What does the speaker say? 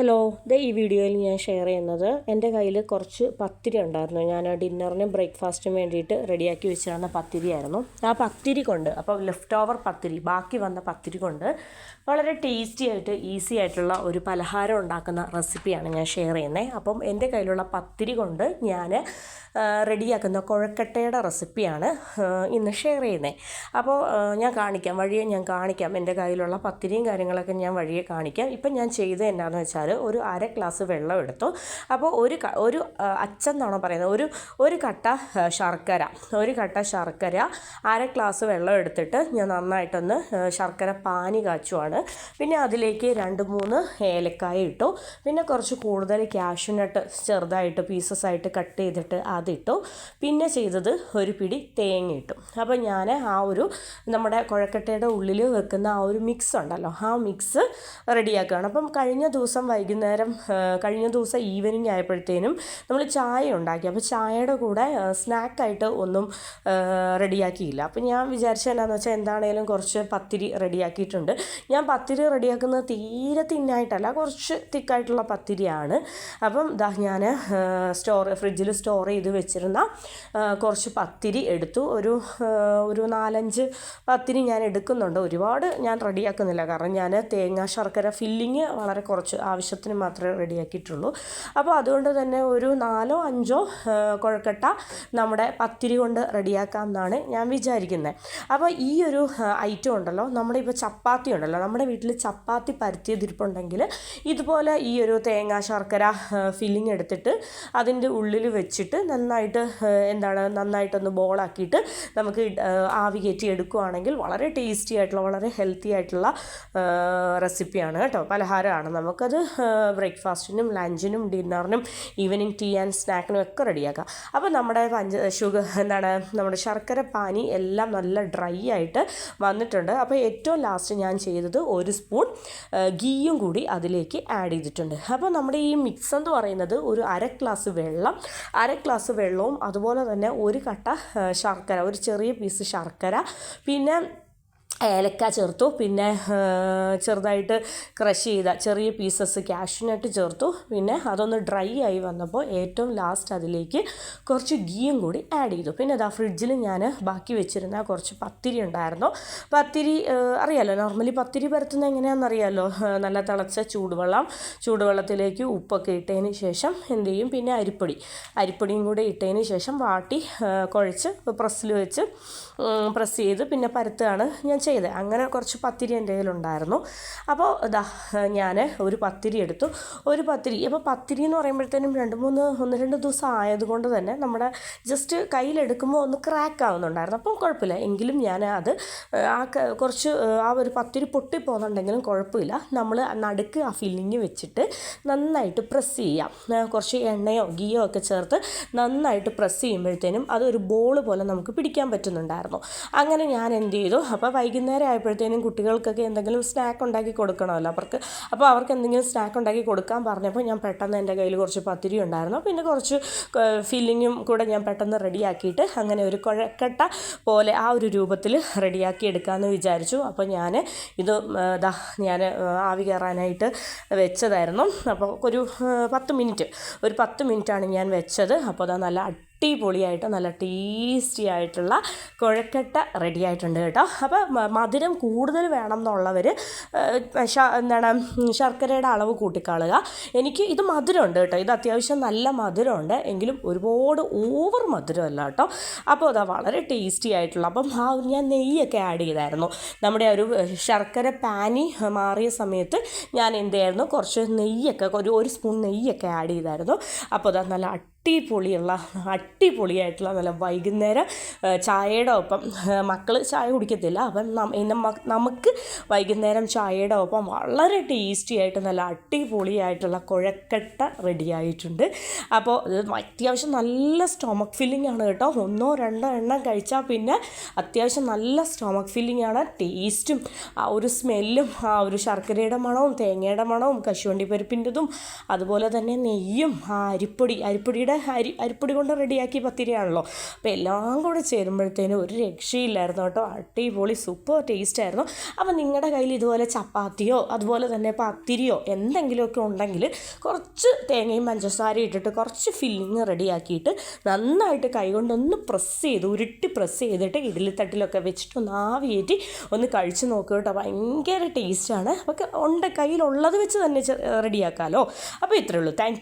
Hello ദേ ഈ വീഡിയോയിൽ ഞാൻ ഷെയർ ചെയ്യുന്നത് എന്റെ കയ്യിൽ കുറച്ച് പത്തിരി ഉണ്ടായിരുന്നു. ഞാൻ ഡിന്നറിനും ബ്രേക്ക്ഫാസ്റ്റിനും വേണ്ടിയിട്ട് റെഡിയാക്കി വെച്ചിരുന്ന പത്തിരിയായിരുന്നു. ആ പത്തിരി കൊണ്ട് അപ്പോൾ ലെഫ്റ്റ് ഓവർ പത്തിരി ബാക്കി വന്ന പത്തിരി കൊണ്ട് വളരെ ടേസ്റ്റി ആയിട്ട് ഈസി ആയിട്ടുള്ള ഒരു പലഹാരം ഉണ്ടാക്കുന്ന റെസിപ്പിയാണ് ഞാൻ ഷെയർ ചെയ്യുന്നത് അപ്പം എന്റെ കയ്യിലുള്ള പത്തിരി കൊണ്ട് ഞാൻ റെഡിയാക്കുന്ന കുഴക്കട്ടയുടെ റെസിപ്പിയാണ് ഇന്ന് ഷെയർ ചെയ്യുന്നത് അപ്പോൾ ഞാൻ കാണിക്കാം വഴിയെ ഞാൻ കാണിക്കാം എന്റെ കയ്യിലുള്ള പത്തിരിയും കാര്യങ്ങളൊക്കെ ഞാൻ വഴിയെ കാണിക്കാം. ഇപ്പം ഞാൻ ചെയ്തത് എന്നാന്ന് വെച്ചാൽ ഒരു അര ഗ്ലാസ് വെള്ളം എടുത്തു. അപ്പോൾ ഒരു ഒരു അച്ഛൻ എന്നാണോ പറയുന്നത് ഒരു ഒരു കട്ട ശർക്കര ഒരു കട്ട ശർക്കര അര ഗ്ലാസ് വെള്ളം എടുത്തിട്ട് ഞാൻ നന്നായിട്ടൊന്ന് ശർക്കര പാനി കാച്ചുവാണ്. പിന്നെ അതിലേക്ക് രണ്ട് മൂന്ന് ഏലക്കായ ഇട്ടു. പിന്നെ കുറച്ച് കൂടുതൽ ക്യാഷ്യൂനട്ട് ചെറുതായിട്ട് പീസസ് ആയിട്ട് കട്ട് ചെയ്തിട്ട് അതിട്ടു. പിന്നെ ചെയ്തത് ഒരു പിടി തേങ്ങ ഇട്ടു. അപ്പോൾ ഞാൻ ആ ഒരു നമ്മുടെ കുഴക്കട്ടയുടെ ഉള്ളിൽ വെക്കുന്ന ആ ഒരു മിക്സ് ഉണ്ടല്ലോ ആ മിക്സ് റെഡിയാക്കുകയാണ്. അപ്പം കഴിഞ്ഞ ദിവസം വൈകുന്നേരം കഴിഞ്ഞ ദിവസം ഈവനിങ് ആയപ്പോഴത്തേനും നമ്മൾ ചായ ഉണ്ടാക്കി. അപ്പോൾ ചായയുടെ കൂടെ സ്നാക്കായിട്ട് ഒന്നും റെഡിയാക്കിയില്ല. അപ്പോൾ ഞാൻ വിചാരിച്ചത് എന്താണെന്ന് വെച്ചാൽ എന്താണേലും കുറച്ച് പത്തിരി റെഡിയാക്കിയിട്ടുണ്ട്. ഞാൻ പത്തിരി റെഡിയാക്കുന്നത് തീരെ തിന്നായിട്ടല്ല കുറച്ച് തിക്കായിട്ടുള്ള പത്തിരിയാണ്. അപ്പം ഞാൻ സ്റ്റോർ ഫ്രിഡ്ജിൽ സ്റ്റോർ ചെയ്ത് വെച്ചിരുന്ന കുറച്ച് പത്തിരി എടുത്തു. ഒരു ഒരു നാലഞ്ച് പത്തിരി ഞാൻ എടുക്കുന്നുണ്ട്. ഒരുപാട് ഞാൻ റെഡിയാക്കുന്നില്ല. കാരണം ഞാൻ തേങ്ങാ ശർക്കര ഫില്ലിങ് വളരെ കുറച്ച് ആവശ്യത്തിന് മാത്രമേ റെഡിയാക്കിയിട്ടുള്ളൂ. അപ്പോൾ അതുകൊണ്ട് തന്നെ ഒരു നാലോ അഞ്ചോ കുഴക്കട്ട നമ്മുടെ പത്തിരി കൊണ്ട് റെഡിയാക്കാം എന്നാണ് ഞാൻ വിചാരിക്കുന്നത് അപ്പോൾ ഈ ഒരു ഐറ്റം ഉണ്ടല്ലോ നമ്മുടെ ഇപ്പോൾ ചപ്പാത്തി ഉണ്ടല്ലോ നമ്മുടെ വീട്ടിൽ ചപ്പാത്തി പരത്തിയതിരിപ്പുണ്ടെങ്കിൽ ഇതുപോലെ ഈ ഒരു തേങ്ങാ ശർക്കര ഫില്ലിങ് എടുത്തിട്ട് അതിന്റെ ഉള്ളിൽ വെച്ചിട്ട് നന്നായിട്ട് എന്താണ് നന്നായിട്ടൊന്ന് ബോളാക്കിയിട്ട് നമുക്ക് ആവി കയറ്റി എടുക്കുകയാണെങ്കിൽ വളരെ ടേസ്റ്റി ആയിട്ടുള്ള വളരെ ഹെൽത്തി ആയിട്ടുള്ള റെസിപ്പിയാണ് കേട്ടോ. പലഹാരമാണ്. നമുക്കത് ബ്രേക്ക്ഫാസ്റ്റിനും ലഞ്ചിനും ഡിന്നറിനും ഈവനിങ് ടീ ആൻഡ് സ്നാക്കിനും ഒക്കെ റെഡിയാക്കാം. അപ്പോൾ നമ്മുടെ പഞ്ച ഷുഗർ എന്താണ് നമ്മുടെ ശർക്കര പാനി എല്ലാം നല്ല ഡ്രൈ ആയിട്ട് വന്നിട്ടുണ്ട്. അപ്പോൾ ഏറ്റവും ലാസ്റ്റ് ഞാൻ ചെയ്തത് ഒരു സ്പൂൺ ഗീയും കൂടി അതിലേക്ക് ആഡ് ചെയ്തിട്ടുണ്ട്. അപ്പോൾ നമ്മുടെ ഈ മിക്സ് എന്ന് പറയുന്നത് ഒരു അര ഗ്ലാസ് വെള്ളം അര ഗ്ലാസ് വെള്ളവും അതുപോലെ തന്നെ ഒരു കട്ട ശർക്കര ഒരു ചെറിയ പീസ് ശർക്കര. പിന്നെ ഏലക്ക ചേർത്തു. പിന്നെ ചെറുതായിട്ട് ക്രഷ് ചെയ്ത ചെറിയ പീസസ് കാഷ്യൂനട്ട് ചേർത്തു. പിന്നെ അതൊന്ന് ഡ്രൈ ആയി വന്നപ്പോൾ ഏറ്റവും ലാസ്റ്റ് അതിലേക്ക് കുറച്ച് ഗീയും കൂടി ആഡ് ചെയ്തു. പിന്നെ അതാ ഫ്രിഡ്ജിൽ ഞാൻ ബാക്കി വെച്ചിരുന്ന കുറച്ച് പത്തിരി ഉണ്ടായിരുന്നു. പത്തിരി അറിയാലോ നോർമലി പത്തിരി പരത്തുന്നത് എങ്ങനെയാണെന്നറിയാലോ? നല്ല തിളച്ച ചൂടുവെള്ളം ചൂടുവെള്ളത്തിലേക്ക് ഉപ്പൊക്കെ ഇട്ടതിന് ശേഷം എന്ത് ചെയ്യും? പിന്നെ അരിപ്പൊടി. അരിപ്പൊടിയും കൂടി ഇട്ടതിന് ശേഷം വാട്ടി കുഴച്ച് പ്രസ്സിൽ വെച്ച് പ്രസ് ചെയ്ത് പിന്നെ പരത്തുകയാണ് ഞാൻ ചെയ്തത് അങ്ങനെ കുറച്ച് പത്തിരി എന്റെ കയ്യിലുണ്ടായിരുന്നു. അപ്പോൾ ഇതാ ഞാൻ ഒരു പത്തിരി എടുത്തു. ഒരു പത്തിരി. അപ്പോൾ പത്തിരി എന്ന് പറയുമ്പോഴത്തേനും രണ്ട് മൂന്ന് ഒന്ന് രണ്ട് ദിവസം ആയതുകൊണ്ട് തന്നെ നമ്മുടെ ജസ്റ്റ് കയ്യിലെടുക്കുമ്പോൾ ഒന്ന് ക്രാക്ക് ആവുന്നുണ്ടായിരുന്നു. അപ്പം കുഴപ്പമില്ല. എങ്കിലും ഞാൻ അത് ആ കുറച്ച് ആ ഒരു പത്തിരി പൊട്ടിപ്പോകുന്നുണ്ടെങ്കിലും കുഴപ്പമില്ല. നമ്മൾ നടുക്ക് ആ ഫില്ലിങ് വെച്ചിട്ട് നന്നായിട്ട് പ്രസ് ചെയ്യാം. കുറച്ച് എണ്ണയോ ഗീയോ ഒക്കെ ചേർത്ത് നന്നായിട്ട് പ്രസ് ചെയ്യുമ്പോഴത്തേനും അതൊരു ബോൾ പോലെ നമുക്ക് പിടിക്കാൻ പറ്റുന്നുണ്ടായിരുന്നു. അങ്ങനെ ഞാൻ എന്ത് ചെയ്തു? അപ്പോൾ വൈകുന്നേരം ആയപ്പോഴത്തേനും കുട്ടികൾക്കൊക്കെ എന്തെങ്കിലും സ്നാക്ക് ഉണ്ടാക്കി കൊടുക്കണമല്ലോ. അവർക്ക് അപ്പോൾ അവർക്ക് എന്തെങ്കിലും സ്നാക്ക് ഉണ്ടാക്കി കൊടുക്കാൻ പറഞ്ഞപ്പോൾ ഞാൻ പെട്ടെന്ന് എന്റെ കയ്യിൽ കുറച്ച് പത്തിരി ഉണ്ടായിരുന്നു. പിന്നെ കുറച്ച് ഫില്ലിങ്ങും കൂടെ ഞാൻ പെട്ടെന്ന് റെഡിയാക്കിയിട്ട് അങ്ങനെ ഒരു കുഴക്കട്ട പോലെ ആ ഒരു രൂപത്തിൽ റെഡിയാക്കി എടുക്കാമെന്ന് വിചാരിച്ചു. അപ്പോൾ ഞാൻ ഇത് ദാ ഞാൻ ആവി കയറാനായിട്ട് വെച്ചതായിരുന്നു. അപ്പോൾ ഒരു പത്ത് മിനിറ്റ് ഒരു പത്ത് മിനിറ്റാണ് ഞാൻ വെച്ചത്. അപ്പോൾ അതാ നല്ല അടിപൊളിയായിട്ട് നല്ല ടേസ്റ്റി ആയിട്ടുള്ള കുഴക്കട്ട റെഡി ആയിട്ടുണ്ട് കേട്ടോ. അപ്പോൾ മധുരം കൂടുതൽ വേണം എന്നുള്ളവർ എന്താണ് ശർക്കരയുടെ അളവ് കൂട്ടിക്കാളുക. എനിക്ക് ഇത് മധുരമുണ്ട് കേട്ടോ. ഇത് അത്യാവശ്യം നല്ല മധുരമുണ്ട്. എങ്കിലും ഒരുപാട് ഓവർ മധുരമല്ല കേട്ടോ. അപ്പോൾ അതാ വളരെ ടേസ്റ്റി ആയിട്ടുള്ള അപ്പം ആ ഞാൻ നെയ്യൊക്കെ ആഡ് ചെയ്തായിരുന്നു. നമ്മുടെ ഒരു ശർക്കര പാനി മാറിയ സമയത്ത് ഞാൻ എന്ത് കുറച്ച് നെയ്യൊക്കെ ഒരു ഒരു സ്പൂൺ നെയ്യൊക്കെ ആഡ് ചെയ്തായിരുന്നു. അപ്പോൾ അതാ നല്ല അടിപൊളിയുള്ള അടിപൊളിയായിട്ടുള്ള നല്ല വൈകുന്നേരം ചായയുടെ ഒപ്പം മക്കൾ ചായ കുടിക്കത്തില്ല. അപ്പം നമുക്ക് വൈകുന്നേരം ചായയുടെ ഒപ്പം വളരെ ടേസ്റ്റി ആയിട്ട് നല്ല അടിപൊളിയായിട്ടുള്ള കുഴക്കട്ട റെഡി ആയിട്ടുണ്ട്. അപ്പോൾ അത്യാവശ്യം നല്ല സ്റ്റൊമക്ക് ഫില്ലിംഗ് ആണ് കേട്ടോ. ഒന്നോ രണ്ടോ എണ്ണം കഴിച്ചാൽ പിന്നെ അത്യാവശ്യം നല്ല സ്റ്റൊമക്ക് ഫില്ലിംഗ് ആണ്. ടേസ്റ്റും ആ ഒരു സ്മെല്ലും ആ ഒരു ശർക്കരയുടെ മണവും തേങ്ങയുടെ മണവും കശുവണ്ടി പരിപ്പിന്റെതും അതുപോലെ തന്നെ നെയ്യും ആ അരിപ്പൊടി അരിപ്പൊടിയുടെ പത്തിരിയുടെ അരി അരിപ്പൊടി കൊണ്ട് റെഡിയാക്കി പത്തിരിയാണല്ലോ. അപ്പോൾ എല്ലാം കൂടെ ചേരുമ്പോഴത്തേനും ഒരു രക്ഷയില്ലായിരുന്നു കേട്ടോ. അടിപൊളി സൂപ്പർ ടേസ്റ്റ് ആയിരുന്നു. അപ്പോൾ നിങ്ങളുടെ കയ്യിൽ ഇതുപോലെ ചപ്പാത്തിയോ അതുപോലെ തന്നെ പത്തിരിയോ എന്തെങ്കിലുമൊക്കെ ഉണ്ടെങ്കിൽ കുറച്ച് തേങ്ങയും പഞ്ചസാരയും ഇട്ടിട്ട് കുറച്ച് ഫില്ലിങ് റെഡിയാക്കിയിട്ട് നന്നായിട്ട് കൈകൊണ്ടൊന്ന് പ്രസ് ചെയ്ത് ഉരുട്ടി പ്രസ് ചെയ്തിട്ട് ഇഡ്ഡലിത്തട്ടിലൊക്കെ വെച്ചിട്ട് ഒന്ന് ആവിയേറ്റി ഒന്ന് കഴിച്ച് നോക്കുക കേട്ടോ. ഭയങ്കര ടേസ്റ്റാണ് അപ്പോൾ ഉണ്ട് കയ്യിലുള്ളത് വെച്ച് തന്നെ റെഡിയാക്കാമല്ലോ അപ്പോൾ ഇത്രയേ ഉള്ളൂ. താങ്ക്